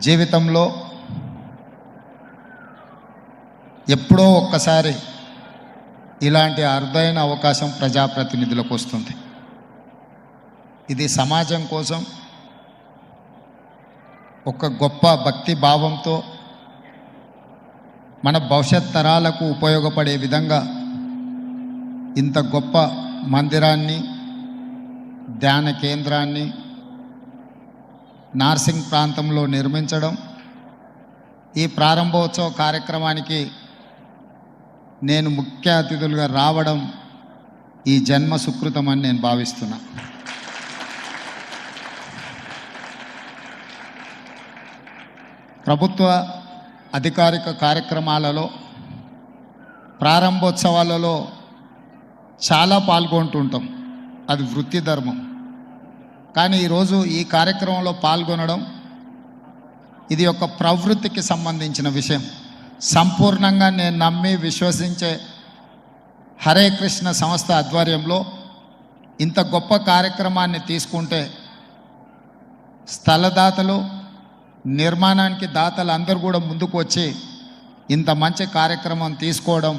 జీవితంలో ఎప్పుడో ఒక్కసారి ఇలాంటి అరుదైన అవకాశం ప్రజాప్రతినిధులకు వస్తుంది. ఇది సమాజం కోసం ఒక గొప్ప భక్తి భావంతో మన భవిష్యత్ తరాలకు ఉపయోగపడే విధంగా ఇంత గొప్ప మందిరాన్ని ధ్యాన కేంద్రాన్ని నార్సింగ్ ప్రాంతంలో నిర్మించడం. ఈ ప్రారంభోత్సవ కార్యక్రమానికి నేను ముఖ్య అతిథులుగా రావడం ఈ జన్మ సుకృతం అని నేను భావిస్తున్నా. ప్రభుత్వ అధికారిక కార్యక్రమాలలో ప్రారంభోత్సవాలలో చాలా పాల్గొంటుంటాం. అది వృత్తి ధర్మం. కానీ ఈరోజు ఈ కార్యక్రమంలో పాల్గొనడం ఇది ఒక ప్రవృత్తికి సంబంధించిన విషయం. సంపూర్ణంగా నేను నమ్మి విశ్వసించే హరే కృష్ణ సంస్థ ఆధ్వర్యంలో ఇంత గొప్ప కార్యక్రమాన్ని తీసుకుంటే స్థలదాతలు నిర్మాణానికి దాతలు అందరూ కూడా ముందుకు వచ్చి ఇంత మంచి కార్యక్రమం తీసుకోవడం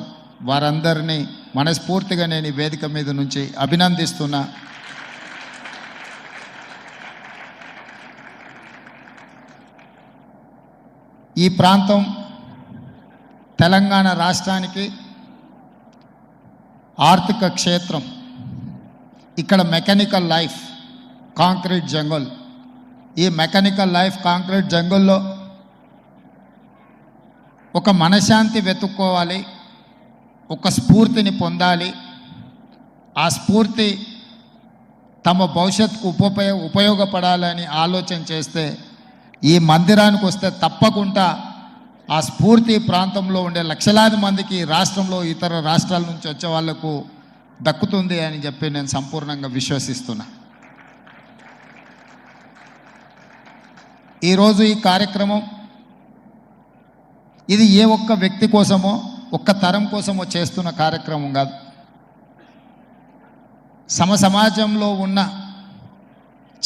వారందరినీ మనస్ఫూర్తిగా నేను ఈ వేదిక మీద నుంచి అభినందిస్తున్నా. ఈ ప్రాంతం తెలంగాణ రాష్ట్రానికి ఆర్థిక క్షేత్రం. ఇక్కడ మెకానికల్ లైఫ్ కాంక్రీట్ జంగల్. ఈ మెకానికల్ లైఫ్ కాంక్రీట్ జంగల్లో ఒక మనశాంతి వెతుక్కోవాలి ఒక స్ఫూర్తిని పొందాలి. ఆ స్ఫూర్తి తమ భవిష్యత్తుకు ఉపయోగ ఉపయోగపడాలని ఆలోచన చేస్తే ఈ మందిరానికి వస్తే తప్పకుండా ఆ స్ఫూర్తి ప్రాంతంలో ఉండే లక్షలాది మందికి రాష్ట్రంలో ఇతర రాష్ట్రాల నుంచి వచ్చే వాళ్ళకు దక్కుతుంది అని చెప్పి నేను సంపూర్ణంగా విశ్వసిస్తున్నా. ఈరోజు ఈ కార్యక్రమం ఇది ఏ ఒక్క వ్యక్తి కోసమో ఒక్క తరం కోసమో చేస్తున్న కార్యక్రమం కాదు. సమ సమాజంలో ఉన్న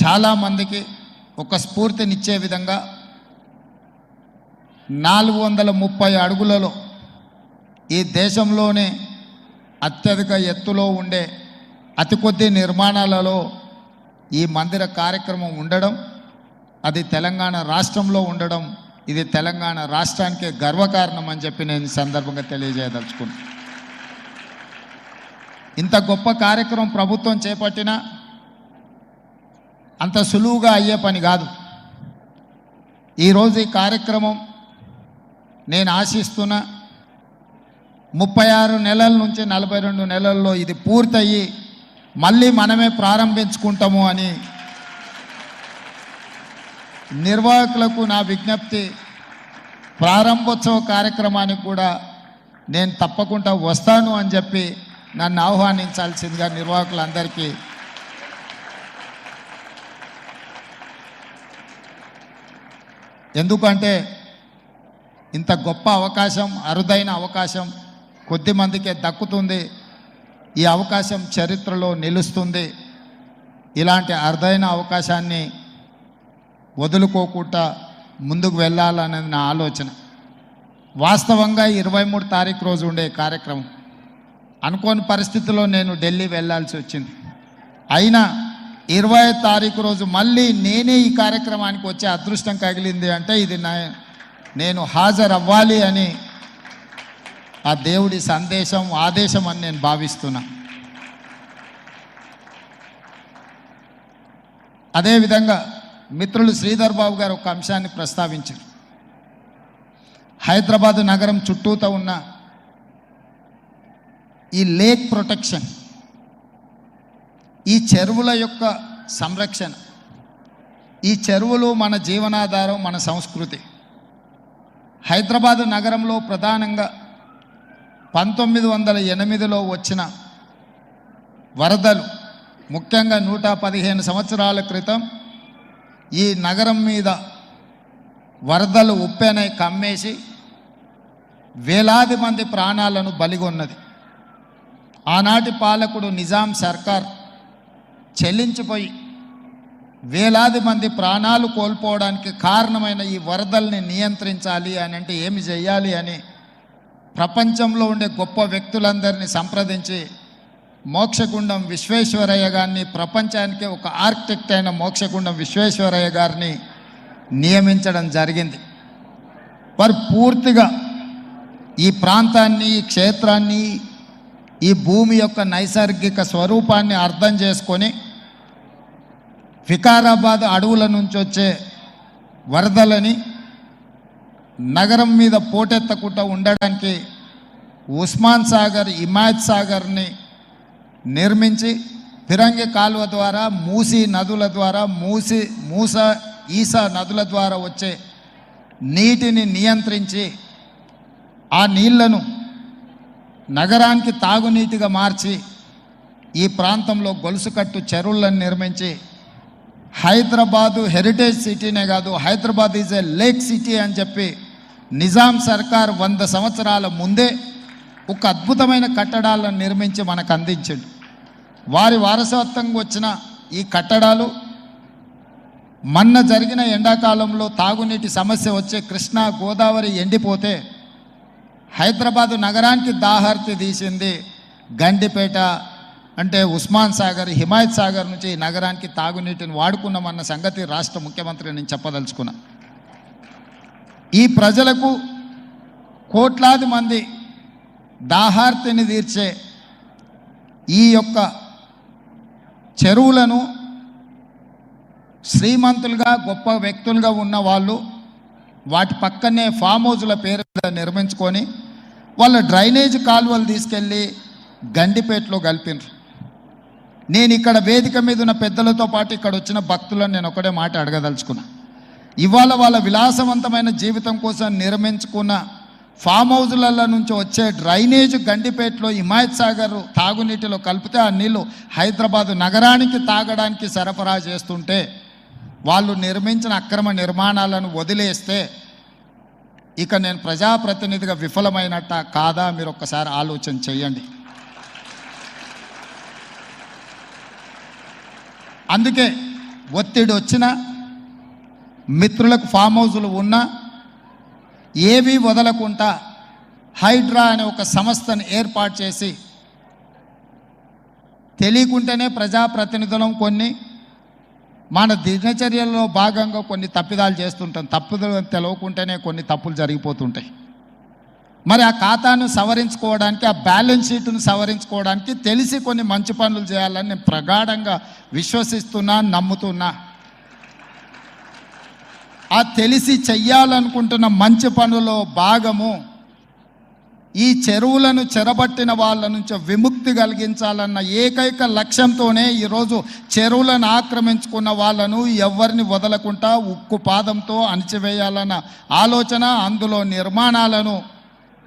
చాలామందికి ఒక స్ఫూర్తినిచ్చే విధంగా నాలుగు వందల ముప్పై అడుగులలో ఈ దేశంలోనే అత్యధిక ఎత్తులో ఉండే అతి కొద్ది నిర్మాణాలలో ఈ మందిర కార్యక్రమం ఉండడం అది తెలంగాణ రాష్ట్రంలో ఉండడం ఇది తెలంగాణ రాష్ట్రానికి గర్వకారణం అని చెప్పి నేను సందర్భంగా తెలియజేయదలుచుకున్నాను ఇంత గొప్ప కార్యక్రమం ప్రభుత్వం చేపట్టినా అంత సులువుగా అయ్యే పని కాదు. ఈరోజు ఈ కార్యక్రమం నేను ఆశిస్తున్న ముప్పై ఆరు నెలల నుంచి నలభై రెండు నెలల్లో ఇది పూర్తయ్యి మళ్ళీ మనమే ప్రారంభించుకుంటాము అని నిర్వాహకులకు నా విజ్ఞప్తి ప్రారంభోత్సవ కార్యక్రమానికి కూడా నేను తప్పకుండా వస్తాను అని చెప్పి నన్ను ఆహ్వానించాల్సిందిగా నిర్వాహకులందరికీ ఎందుకంటే ఇంత గొప్ప అవకాశం అరుదైన అవకాశం కొద్ది మందికే దక్కుతుంది. ఈ అవకాశం చరిత్రలో నిలుస్తుంది. ఇలాంటి అరుదైన అవకాశాన్ని వదులుకోకుండా ముందుకు వెళ్ళాలనేది నా ఆలోచన. వాస్తవంగా ఇరవై మూడు తారీఖు రోజు ఉండే కార్యక్రమం. అనుకోని పరిస్థితిలో నేను ఢిల్లీ వెళ్ళాల్సి వచ్చింది. అయినా ఇరవై తారీఖు రోజు మళ్ళీ నేనే ఈ కార్యక్రమానికి వచ్చే అదృష్టం కగిలింది అంటే ఇది నా నేను హాజరవ్వాలి అని ఆ దేవుడి సందేశం ఆదేశం అని నేను భావిస్తున్నా. అదేవిధంగా మిత్రులు శ్రీధర్ బాబు గారు ఒక అంశాన్ని ప్రస్తావించారు. హైదరాబాద్ నగరం చుట్టూతో ఉన్న ఈ లేక్ ప్రొటెక్షన్ ఈ చెరువుల యొక్క సంరక్షణ. ఈ చెరువులు మన జీవనాధారం మన సంస్కృతి. హైదరాబాదు నగరంలో ప్రధానంగా పంతొమ్మిది వందల ఎనిమిదిలో వచ్చిన వరదలు ముఖ్యంగా నూట పదిహేను సంవత్సరాల క్రితం ఈ నగరం మీద వరదలు ఉప్పెనై కమ్మేసి వేలాది మంది ప్రాణాలను బలిగొన్నది. ఆనాటి పాలకుడు నిజాం సర్కార్ చెల్లించిపోయి వేలాది మంది ప్రాణాలు కోల్పోవడానికి కారణమైన ఈ వరదల్ని నియంత్రించాలి అని అంటే ఏమి చేయాలి అని ప్రపంచంలో ఉండే గొప్ప వ్యక్తులందరినీ సంప్రదించి మోక్షగుండం విశ్వేశ్వరయ్య గారిని ప్రపంచానికి ఒక ఆర్కిటెక్ట్ అయిన మోక్షగుండం విశ్వేశ్వరయ్య గారిని నియమించడం జరిగింది. వారు పూర్తిగా ఈ ప్రాంతాన్ని ఈ క్షేత్రాన్ని ఈ భూమి యొక్క నైసర్గిక స్వరూపాన్ని అర్థం చేసుకొని వికారాబాద్ అడవుల నుంచి వచ్చే వరదలని నగరం మీద పోటెత్తకుండా ఉండడానికి ఉస్మాన్ సాగర్ ఇమాజ్ సాగర్ని నిర్మించి ఫిరంగి కాలువ ద్వారా మూసి నదుల ద్వారా మూసి మూస ఈసా నదుల ద్వారా వచ్చే నీటిని నియంత్రించి ఆ నీళ్ళను నగరానికి తాగునీటిగా మార్చి ఈ ప్రాంతంలో గొలుసుకట్టు చెరువులను నిర్మించి హైదరాబాదు హెరిటేజ్ సిటీనే కాదు Hyderabad is a lake city అని చెప్పి నిజాం సర్కార్ వంద సంవత్సరాల ముందే ఒక అద్భుతమైన కట్టడాలను నిర్మించి మనకు అందించాడు. వారి వారసత్వంగా వచ్చిన ఈ కట్టడాలు మొన్న జరిగిన ఎండాకాలంలో తాగునీటి సమస్య వచ్చే కృష్ణా గోదావరి ఎండిపోతే హైదరాబాదు నగరానికి దాహార్తి తీసింది గండిపేట అంటే ఉస్మాన్ సాగర్ హిమాయత్ సాగర్ నుంచి ఈ నగరానికి తాగునీటిని వాడుకున్నామన్న సంగతి రాష్ట్ర ముఖ్యమంత్రి నేను చెప్పదలుచుకున్నా. ఈ ప్రజలకు కోట్లాది మంది దాహార్తిని తీర్చే ఈ యొక్క చెరువులను శ్రీమంతులుగా గొప్ప వ్యక్తులుగా ఉన్న వాళ్ళు వాటి పక్కనే ఫామ్ హౌజుల పేరు నిర్మించుకొని వాళ్ళ డ్రైనేజ్ కాలువలు తీసుకెళ్ళి గండిపేటలో కలిపినారు. నేను ఇక్కడ వేదిక మీద ఉన్న పెద్దలతో పాటు ఇక్కడ వచ్చిన భక్తులను నేను ఒకటే మాట అడగదలుచుకున్నా. ఇవాళ వాళ్ళ విలాసవంతమైన జీవితం కోసం నిర్మించుకున్న ఫామ్ హౌజ్ల నుంచి వచ్చే డ్రైనేజ్ గండిపేటలో హిమాయత్ సాగర్ తాగునీటిలో కలిపితే ఆ నీళ్ళు హైదరాబాదు నగరానికి తాగడానికి సరఫరా చేస్తుంటే వాళ్ళు నిర్మించిన అక్రమ నిర్మాణాలను వదిలేస్తే ఇక నేను ప్రజాప్రతినిధిగా విఫలమైనట్ట కాదా? మీరు ఒక్కసారి ఆలోచన చేయండి. అందుకే ఒత్తిడి వచ్చినా మిత్రులకు ఫామ్ హౌజులు ఉన్నా ఏవి వదలకుండా హైడ్రా అనే ఒక సంస్థను ఏర్పాటు చేసి తెలియకుంటేనే ప్రజాప్రతినిధులం కొన్ని మన దినచర్యల్లో భాగంగా కొన్ని తప్పిదాలు చేస్తుంటాం. తప్పుదలు తెలవకుంటేనే కొన్ని తప్పులు జరిగిపోతుంటాయి. మరి ఆ ఖాతాను సవరించుకోవడానికి ఆ బ్యాలెన్స్ షీట్ను సవరించుకోవడానికి తెలిసి కొన్ని మంచి పనులు చేయాలని నేను ప్రగాఢంగా విశ్వసిస్తున్నా నమ్ముతున్నా. ఆ తెలిసి చెయ్యాలనుకుంటున్న మంచి పనులో భాగము ఈ చెరువులను చెరబట్టిన వాళ్ళ నుంచి విముక్తి కలిగించాలన్న ఏకైక లక్ష్యంతోనే ఈరోజు చెరువులను ఆక్రమించుకున్న వాళ్ళను ఎవరిని వదలకుండా ఉక్కు పాదంతో అణిచివేయాలన్న ఆలోచన అందులో నిర్మాణాలను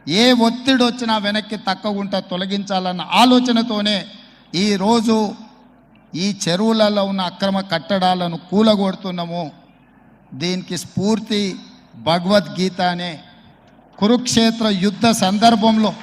ఏ ఒత్తిడి వచ్చినా వెనక్కి తక్కకుండా తొలగించాలన్న ఆలోచనతోనే ఈరోజు ఈ చెరువులలో ఉన్న అక్రమ కట్టడాలను కూలగొడుతున్నాము. దీనికి స్ఫూర్తి భగవద్గీత అనే కురుక్షేత్ర యుద్ధ సందర్భంలో